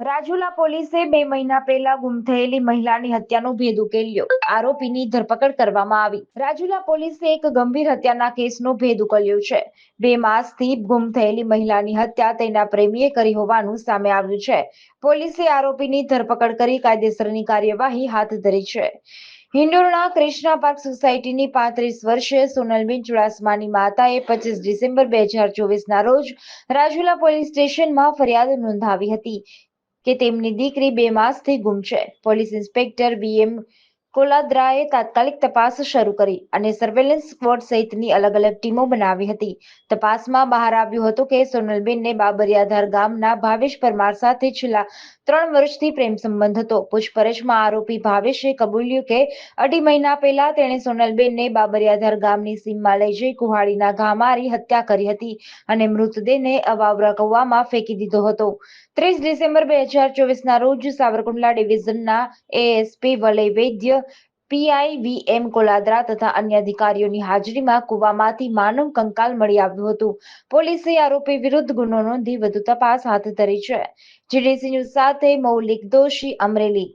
રાજુલા પોલીસે બે મહિના પહેલા ગુમ થયેલી મહિલાની હત્યાનો ભેદ ઉકેલ્યો. આરોપીની ધરપકડ કરવામાં આવી. રાજુલા પોલીસે એક ગંભીર હત્યાના કેસનો ભેદ ઉકેલ્યો છે. બે માસથી ગુમ થયેલી મહિલાની હત્યા તેના પ્રેમીએ કરી હોવાનું સામે આવ્યું છે. પોલીસે આરોપીની ધરપકડ કરી કાયદેસરની કાર્યવાહી હાથ ધરી છે. હિંડોરણા કૃષ્ણા પાર્ક સોસાયટીની પાંત્રીસ વર્ષીય સોનલબેન ચુડાસમાની માતાએ પચીસ ડિસેમ્બર બે હજાર ચોવીસના રોજ રાજુલા પોલીસ સ્ટેશનમાં ફરિયાદ નોંધાવી હતી. કે તેમની દીકરી બે માસથી ગુમ છે. પોલીસ ઇન્સ્પેક્ટર વીએમ કોલાદ્રાએ તાત્કાલિક તપાસ શરૂ કરી અને સર્વેલન્સ સ્ક્વોડ સહિતની અલગ અલગ ટીમો બનાવી હતી. તપાસમાં બહાર આવ્યું હતું કે સોનલબેનને બાબરિયાધાર ગામના ભાવેશ પરમાર સાથે છેલ્લા ત્રણ વર્ષથી પ્રેમ સંબંધ હતો. પૂછપરછમાં આરોપી ભાવેશે કબૂલ્યું કે અઢી મહિના પહેલા તેણે સોનલબેનને બાબરિયાધાર ગામની સીમમાં લઈ જઈ કુહાડીના ઘા હત્યા કરી હતી અને મૃતદેહને અવાવરા કૌવામાં ફેંકી દીધો હતો. ત્રીસ ડિસેમ્બર બે હજાર ચોવીસના રોજ Savarkundla ડિવિઝનના ASP Valay Vaidya PI VM Koladara તથા અન્ય અધિકારીઓની હાજરીમાં કુવામાંથી માનવ કંકાલ મળી આવ્યું હતું. પોલીસે આરોપી વિરુદ્ધ ગુનો નોંધી વધુ તપાસ હાથ ધરી છે. જીડીસી ન્યૂઝ સાથે મૌલિક દોશી અમરેલી.